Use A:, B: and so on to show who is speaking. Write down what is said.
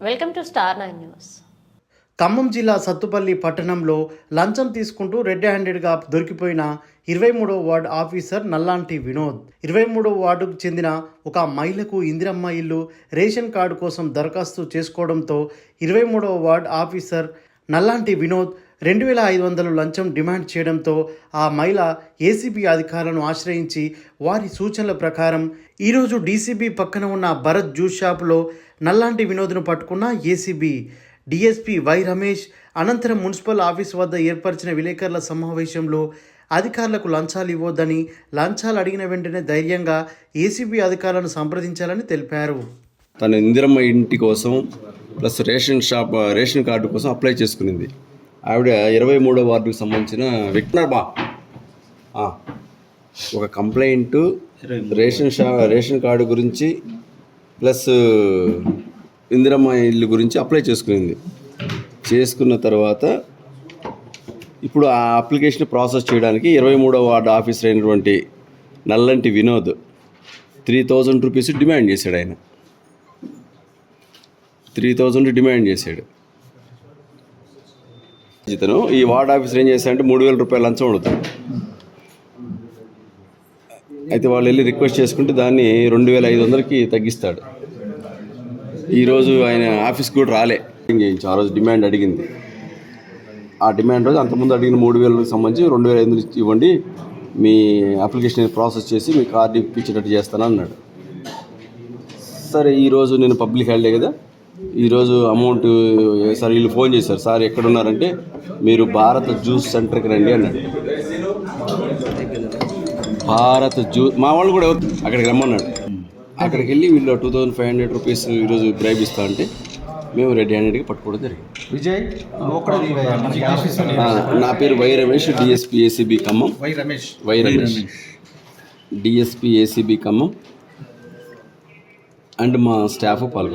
A: Welcome to star nine news.
B: Khammam జిల్లా సత్తుపల్లి పట్టణంలో లంచం తీసుకుంటూ రెడ్ హ్యాండెడ్గా దొరికిపోయిన ఇరవై మూడో వార్డు ఆఫీసర్ నల్లాంటి వినోద్. ఇరవై మూడో వార్డుకు చెందిన ఒక మహిళకు ఇందిరమ్మ ఇల్లు రేషన్ కార్డు కోసం దరఖాస్తు చేసుకోవడంతో ఇరవై మూడవ వార్డు ఆఫీసర్ నల్లాంటి వినోద్ రెండు వేల ఐదు వందలు లంచం డిమాండ్ చేయడంతో ఆ మహిళ ఏసీబీ అధికారులను ఆశ్రయించి వారి సూచనల ప్రకారం ఈరోజు డీసీబీ పక్కన ఉన్న భరత్ జ్యూస్ షాపులో నల్లాంటి వినోద్ను పట్టుకున్న ఏసీబీ డిఎస్పీ వై రమేష్ అనంతరం మున్సిపల్ ఆఫీస్ వద్ద ఏర్పరిచిన విలేకరుల సమావేశంలో అధికారులకు లంచాలు ఇవ్వొద్దని లంచాలు అడిగిన వెంటనే ధైర్యంగా ఏసీబీ అధికారులను సంప్రదించాలని తెలిపారు.
C: తన ఇందిరమ్మ ఇంటి కోసం plus ration shop ration card కోసం అప్లై చేసుకునింది. ఆవిడ ఇరవై మూడో వార్డుకు సంబంధించిన ఆ, ఒక కంప్లైంట్ రేషన్ షా రేషన్ కార్డు గురించి ప్లస్ ఇందిరమ్మ ఇల్లు గురించి అప్లై చేసుకునింది. చేసుకున్న తర్వాత ఇప్పుడు ఆ అప్లికేషన్ ప్రాసెస్ చేయడానికి ఇరవై మూడో వార్డు ఆఫీసర్ అయినటువంటి Nallanti Vinod three thousand rupees demand చేశాడు ఆయన. త్రీ థౌజండ్ డిమాండ్ చేశాడు. ఇతను ఈ వార్డ్ ఆఫీసర్ ఏం అంటే మూడు వేల రూపాయలు లంచం అడుగుతాడు. అయితే వాళ్ళు వెళ్ళి రిక్వెస్ట్ చేసుకుంటే దాన్ని రెండు వేల ఐదు వందలకి తగ్గిస్తాడు. ఈరోజు ఆయన ఆఫీస్కి కూడా రాలే. చేయించు ఆ రోజు డిమాండ్ అడిగింది. ఆ డిమాండ్ రోజు అంతకుముందు అడిగిన మూడు వేలకు సంబంధించి రెండు వేల ఐదు వందలు ఇవ్వండి మీ అప్లికేషన్ ప్రాసెస్ చేసి మీ కార్డు ఇప్పించేటట్టు చేస్తాను అన్నాడు సరే ఈరోజు నేను పబ్లిక్ హాలిడే కదా. ఈరోజు అమౌంట్ సార్ వీళ్ళు ఫోన్ చేశారు. సార్ ఎక్కడున్నారంటే మీరు భారత జ్యూస్ సెంటర్కి రండి అన్నాడు. భారత్ జ్యూస్ మా వాళ్ళు కూడా ఎవరు- అక్కడికి రమ్మన్నాడు. అక్కడికి వెళ్ళి వీళ్ళు two thousand five hundred rupees ఈరోజు బ్రైబ్ ఇస్తా అంటే మేము రెడీ హ్యాండెడ్గా పట్టుకోవడం జరిగింది.
D: విజయ్
C: నా పేరు Y Ramesh DSP ACB Khammam.
D: Y Ramesh.
C: Y Ramesh. DSP ACB Khammam. And మా స్టాఫ్ పాల్గొన్నారు.